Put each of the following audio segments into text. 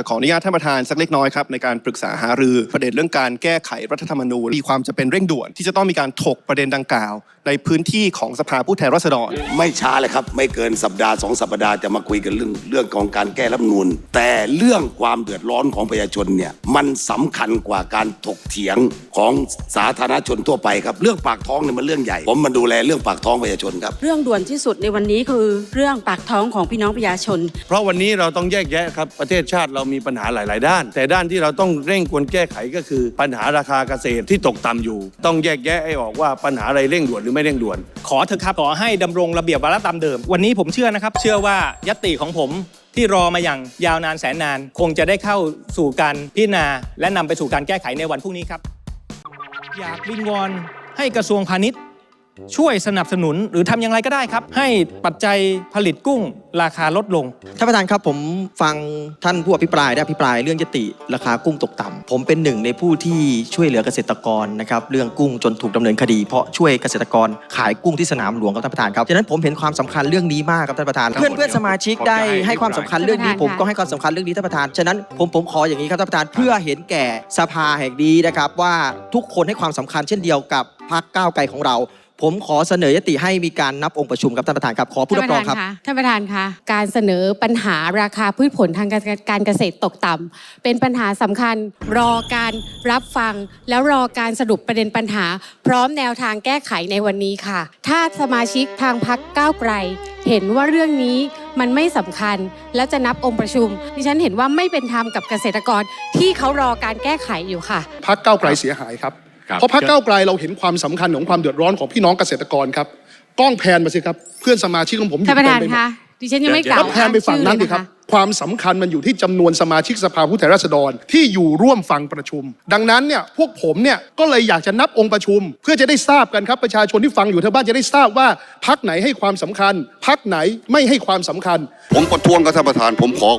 จะขออนุญาตท่านประธานสักเล็กน้อยครับในการปรึกษาหารือประเด็นเรื่องการแก้ไขรัฐธรรมนูญมีความจะเป็นเร่งด่วนที่จะต้องมีการถกประเด็นดังกล่าว ในพื้นที่ของสภาผู้แทนราษฎร ไม่ช้าเลยครับ ไม่เกินสัปดาห์สองสัปดาห์จะมาคุยกันเรื่องเรื่องของการแก้รัฐธรรมนูญแต่เรื่องความเดือดร้อนของประชาชนเนี่ยมันสำคัญกว่าการถกเถียงของสาธารณชนทั่วไปครับเรื่องปากท้องเนี่ยมันเรื่องใหญ่ ผมมาดูแลเรื่องปากท้องประชาชนครับ เรื่องด่วนที่สุดในวันนี้คือเรื่องปากท้องของพี่น้องประชาชน เพราะวันนี้เราต้องแยกแยะครับประเทศชาติเรามีปัญหาหลาย ๆ ด้าน แต่ด้านที่เราต้องเร่งควรแก้ไขก็คือ ปัญหาราคาเกษตรที่ตกต่ำอยู่ ต้องแยกแยะให้ออกว่าปัญหาอะไรเร่งด่วนหรือไม่เร่งด่วน ขอเถอะครับขอให้ดำรงระเบียบวาระตามเดิม วันนี้ผมเชื่อนะครับ เชื่อว่ายติของผมที่รอมาอย่างยาวนานแสนนาน คงจะได้เข้าสู่การพิจารณา และนำไปสู่การแก้ไขในวันพรุ่งนี้ครับ อยากวิงวอนให้กระทรวงพาณิชย์ ช่วยสนับสนุนหรือทำอย่างไรก็ได้ครับ ให้ปัจจัยผลิตกุ้งราคาลดลง ท่านประธานครับผมฟังท่านผู้อภิปรายได้อภิปรายเรื่องยติราคากุ้งตกต่ำผมเป็นหนึ่งในผู้ที่ช่วยเหลือเกษตรกรนะครับเรื่องกุ้งจนถูกดำเนินคดี เพราะช่วยเกษตรกรขายกุ้งที่สนามหลวงครับท่านประธานครับฉะนั้นผมเห็นความสำคัญเรื่องนี้มากครับท่านประธาน เพื่อนเพื่อนสมาชิกได้ให้ความสำคัญเรื่องนี้ผมก็ให้ความสำคัญเรื่องนี้ท่านประธานฉะนั้นผมผมขออย่างนี้ครับท่านประธานเพื่อเห็นแก่สภาแห่งนี้นะครับว่าทุกคนให้ความสำคัญเช่นเดียวกับพรรคก้าวไกลของเรา ผมขอเสนอยติให้มีการนับองค์ประชุมครับท่านประธานครับขอผู้รับรองครับท่านประธานคะการเสนอปัญหาราคาพืชผลทางการเกษตรตกต่ำเป็นปัญหาสำคัญรอการรับฟัง แล้วรอการสรุปประเด็นปัญหา พร้อมแนวทางแก้ไขในวันนี้ค่ะ ถ้าสมาชิกทางพักก้าวไกล เห็นว่าเรื่องนี้มันไม่สำคัญแล้วจะนับองค์ประชุมดิฉันเห็นว่าไม่เป็นธรรมกับเกษตรกรที่เขารอการแก้ไขอยู่ค่ะพักเก้าวไกลเสียหายครับ เพราะพักเก้าวไกลเราเห็นความสำคัญของความเดือดร้อนของพี่น้องเกษตรกรครับกล้องแพนมาสิครับ เพื่อนสมาชิกของผมอยู่ท่านประธานเต็มไปหมดคะดิฉันยังไม่กล่าแล้ววแพนไปฝั่งนั้นดิครับชื่อเลยะะความสำคัญมันอยู่ที่จำนวนสมาชิกสภาผู้แทนราษฎรที่อยู่ร่วมฟังประชุม ดังนั้นเนี่ยพวกผมเนี่ยก็เลยอยากจะนับองค์ประชุม เพื่อจะได้ทราบกันครับประชาชนที่ฟังอยู่ทางบ้านจะได้ทราบว่าพักไหนให้ความสำคัญ พักไหนไม่ให้ความสำคัญ ผมประท้วงกับท่านประธานผมขอ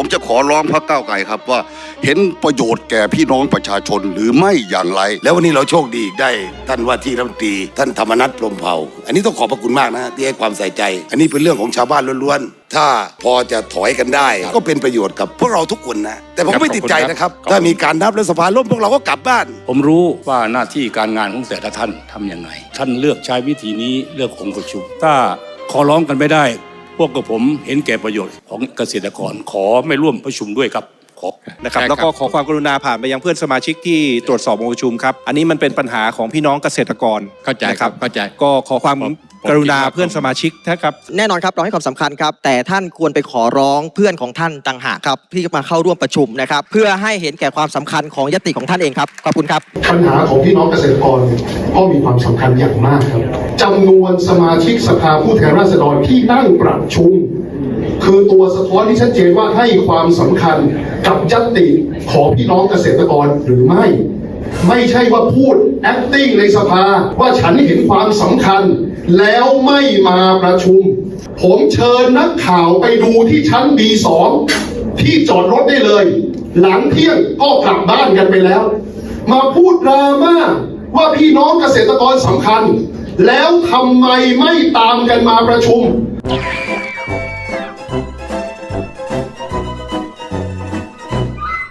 ผมจะขอร้องพรรคก้าวไกลครับว่าเห็นประโยชน์แก่พี่น้องประชาชนหรือไม่อย่างไร แล้ววันนี้เราโชคดีได้ท่านว่าที่รัฐมนตรีท่านธรรมนัฐพรหมเผ่า อันนี้ต้องขอบพระคุณมากนะที่ให้ความใส่ใจ อันนี้เป็นเรื่องของชาวบ้านล้วนๆ ถ้าพอจะถอยกันได้ ก็เป็นประโยชน์กับพวกเราทุกคนนะ แต่ผมก็ไม่ติดใจนะครับ ถ้ามีการนับและสภาล่มพวกเราก็กลับบ้าน ผมรู้ว่าหน้าที่การงานของแต่ละท่านทำยังไงท่านเลือกใช้วิธีนี้เลือกองค์ประชุม ถ้าขอร้องกันไม่ได้ พวกกับผมเห็นแก่ประโยชน์ของเกษตรกรขอไม่ร่วมประชุมด้วยครับขอนะครับแล้วก็ขอความกรุณาผ่านไปยังเพื่อนสมาชิกที่ตรวจสอบองค์ประชุมครับ อันนี้มันเป็นปัญหาของพี่น้องเกษตรกรเข้าใจนะครับเข้าใจก็ขอความผม กรุณาผมคิดว่าเพื่อนสมาชิกนะครับ แน่นอนครับเราให้ความสำคัญครับ แต่ท่านควรไปขอร้องเพื่อนของท่านต่างหากครับที่มาเข้าร่วมประชุมนะครับ เพื่อให้เห็นแก่ความสำคัญของยติของท่านเองครับขอบคุณครับ ปัญหาของพี่น้องเกษตรกรเนี่ยก็มีความสำคัญอย่างมากครับจำนวนสมาชิกสภาผู้แทนราษฎรที่นั่งประชุม คือตัวสะท้อนที่ชัดเจนว่าให้ความสำคัญกับยติของพี่น้องเกษตรกรหรือไม่ ไม่ใช่ว่าพูด acting ในสภาว่าฉันเห็นความสำคัญ แล้วไม่มาประชุม ผมเชิญนักข่าวไปดูที่ชั้น B2 ที่จอดรถได้เลย หลังเที่ยงก็กลับบ้านกันไปแล้ว มาพูดดราม่าว่าพี่น้องเกษตรกรสำคัญ แล้วทำไมไม่ตามกันมาประชุม